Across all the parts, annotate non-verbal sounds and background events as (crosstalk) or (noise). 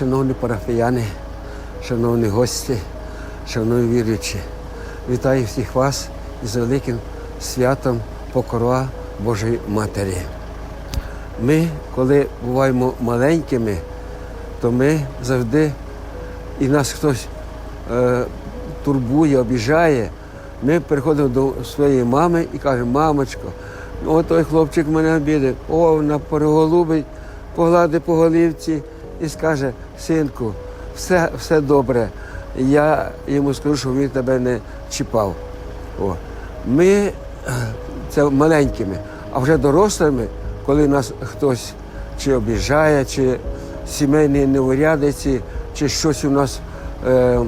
шановні парафіяни, шановні гості, шановні віруючі, вітаю всіх вас із великим святом Покрова Божої Матері. Ми, коли буваємо маленькими, то ми завжди, і нас хтось е, турбує, обіжає, ми приходимо до своєї мами і кажемо, мамочко, ну, от той хлопчик мене обідав, о, вона переголубить, погладить по голівці і скаже, синку, все, все добре. Я йому скажу, що він тебе не чіпав. О. Ми е, це маленькими, а вже дорослими, коли нас хтось чи обіжає, чи сімейні неурядиці, чи щось у нас е,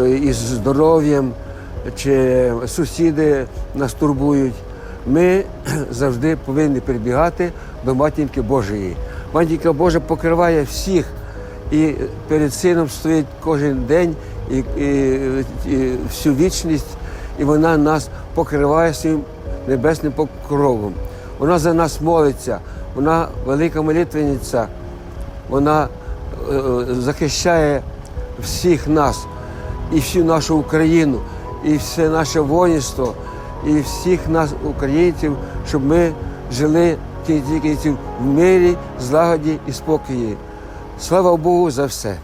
е, із здоров'ям, чи сусіди нас турбують, ми (clears throat) завжди повинні прибігати до матінки Божої. Матінка Божа покриває всіх і перед сином стоїть кожен день і, і, і всю вічність, і вона нас покриває своїм небесним покровом. Вона за нас молиться, вона велика молитвенниця, вона е, захищає всіх нас і всю нашу Україну, і все наше воїнство, і всіх нас, українців, щоб ми жили тільки в мирі, злагоді і спокої. Слава Богу за все.